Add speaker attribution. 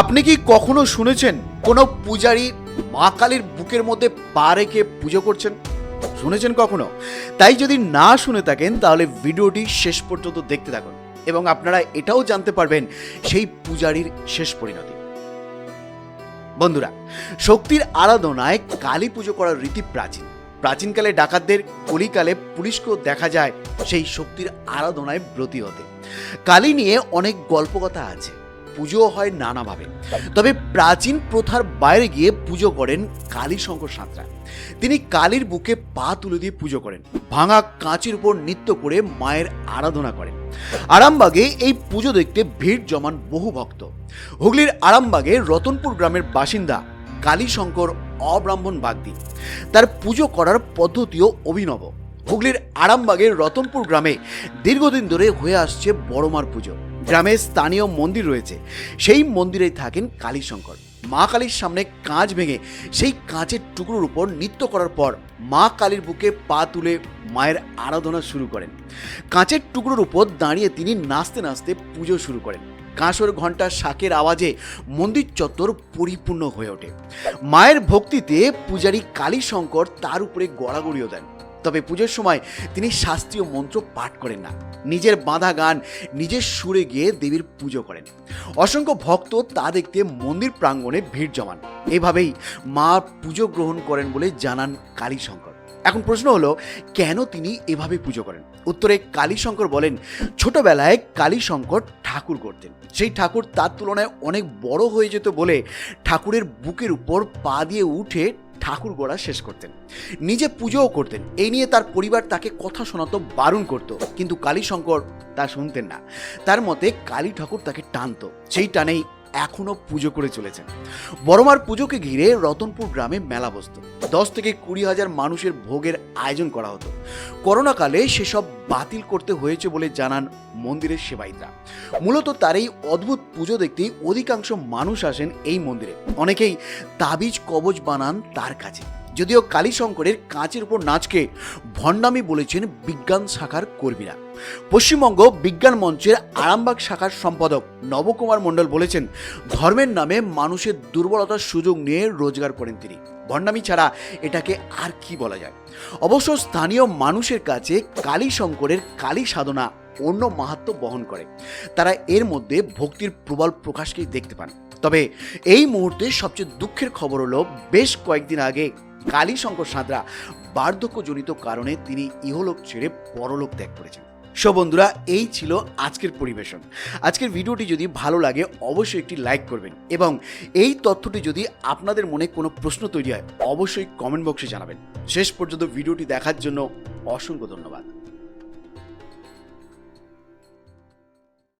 Speaker 1: আপনি কি কখনো শুনেছেন কোনো পূজারী মা কালীর বুকের মধ্যে পা রেখে পুজো করছেন? শুনেছেন কখনো? তাই যদি না শুনে থাকেন, তাহলে ভিডিওটি শেষ পর্যন্ত দেখতে থাকুন এবং আপনারা এটাও জানতে পারবেন সেই পূজারীর শেষ পরিণতি। বন্ধুরা, শক্তির আরাধনায় কালী পুজো করার রীতি প্রাচীন। প্রাচীনকালে ডাকাতদের কলিকালে পুলিশকেও দেখা যায় সেই শক্তির আরাধনায় ব্রতী হতে। কালী নিয়ে অনেক গল্পকথা আছে। পুজো হয় নানাভাবে। তবে প্রাচীন প্রথার বাইরে গিয়ে পুজো করেন কালী শঙ্কর সাঁতরা। তিনি কালীর বুকে পা তুলে দিয়ে পুজো করেন, ভাঙা কাঁচির উপর নৃত্য করে মায়ের আরাধনা করেন। আরামবাগে এই পুজো দেখতে ভিড় জমান বহু ভক্ত। হুগলির আরামবাগে রতনপুর গ্রামের বাসিন্দা কালীশঙ্কর অব্রাহ্মণ বাগদি। তার পুজো করার পদ্ধতিও অভিনব। হুগলির আরামবাগের রতনপুর গ্রামে দীর্ঘদিন ধরে হয়ে আসছে বড়মার পুজো। গ্রামে স্থানীয় মন্দির রয়েছে। সেই মন্দিরেই থাকেন কালীশঙ্কর। মা কালীর সামনে কাঁচ ভেঙে সেই কাঁচের টুকরোর উপর নৃত্য করার পর মা কালীর বুকে পা তুলে মায়ের আরাধনা শুরু করেন। কাঁচের টুকরোর উপর দাঁড়িয়ে তিনি নাচতে নাচতে পুজো শুরু করেন। কাঁসর ঘণ্টা শাকের আওয়াজে মন্দির চত্বর পরিপূর্ণ হয়ে ওঠে। মায়ের ভক্তিতে পূজারী কালীশঙ্কর তার উপরে গড়াগড়িও দেন। তবে পুজোর সময় তিনি শাস্ত্রীয় মন্ত্র পাঠ করেন না। নিজের বাঁধা গান, নিজের সুরে গিয়ে দেবীর পুজো করেন। অসংখ্য ভক্ত তা দেখতে মন্দির প্রাঙ্গণে ভিড় জমান। এভাবেই মা পুজো গ্রহণ করেন বলে জানান কালীশঙ্কর। এখন প্রশ্ন হলো, কেন তিনি এভাবে পুজো করেন? উত্তরে কালীশঙ্কর বলেন, ছোটবেলায় কালীশঙ্কর ঠাকুর করতেন। সেই ঠাকুর তার তুলনায় অনেক বড় হয়ে যেত বলে ঠাকুরের বুকের উপর পা দিয়ে উঠে ঠাকুর গড়া শেষ করতেন। নিজে পুজোও করতেন। এই নিয়ে তার পরিবার তাকে কথা শোনাতো, বারণ করত। কিন্তু কালীশঙ্কর তা শুনতেন না। তার মতে কালী ঠাকুর তাকে টানত। সেই টানেই এখনও পুজো করে চলেছেন। বড়মার পুজোকে ঘিরে রতনপুর গ্রামে মেলা বসত। দশ থেকে কুড়ি হাজার মানুষের ভোগের আয়োজন করা হতো। করোনাকালে সেসব বাতিল করতে হয়েছে বলে জানান মন্দিরের সেবায়িতরা। মূলত তার এই অদ্ভুত পুজো দেখতেই অধিকাংশ মানুষ আসেন এই মন্দিরে। অনেকেই তাবিজ কবজ বানান তার কাছে। যদিও কালীশঙ্করের কাঁচের উপর নাচকে ভণ্ডামি বলেছেন বিজ্ঞান শাখার কর্মীরা। পশ্চিমবঙ্গ বিজ্ঞান মঞ্চের আরামবাগ শাখার সম্পাদক নবকুমার মণ্ডল বলেছেন, ধর্মের নামে মানুষের দুর্বলতার সুযোগ নিয়ে রোজগার করেন তিনি। ভণ্ডামি ছাড়া এটাকে আর কি বলা যায়? অবশ্য স্থানীয় মানুষের কাছে কালী শঙ্করের কালী সাধনা অন্য মাহাত্ম বহন করে। তারা এর মধ্যে ভক্তির প্রবল প্রকাশকেই দেখতে পান। তবে এই মুহূর্তে সবচেয়ে দুঃখের খবর হলো, বেশ কয়েকদিন আগে কালী শঙ্কর সাঁতরা বার্ধক্যজনিত কারণে তিনি ইহলোক ছেড়ে পরলোক ত্যাগ করেছেন। সো বন্ধুরা, এই ছিল আজকের পরিবেশন। আজকের ভিডিওটি যদি ভালো লাগে, অবশ্যই একটি লাইক করবেন এবং এই তথ্যটি যদি আপনাদের মনে কোনো প্রশ্ন তৈরি হয়, অবশ্যই কমেন্ট বক্সে জানাবেন। শেষ পর্যন্ত ভিডিওটি দেখার জন্য অসংখ্য ধন্যবাদ।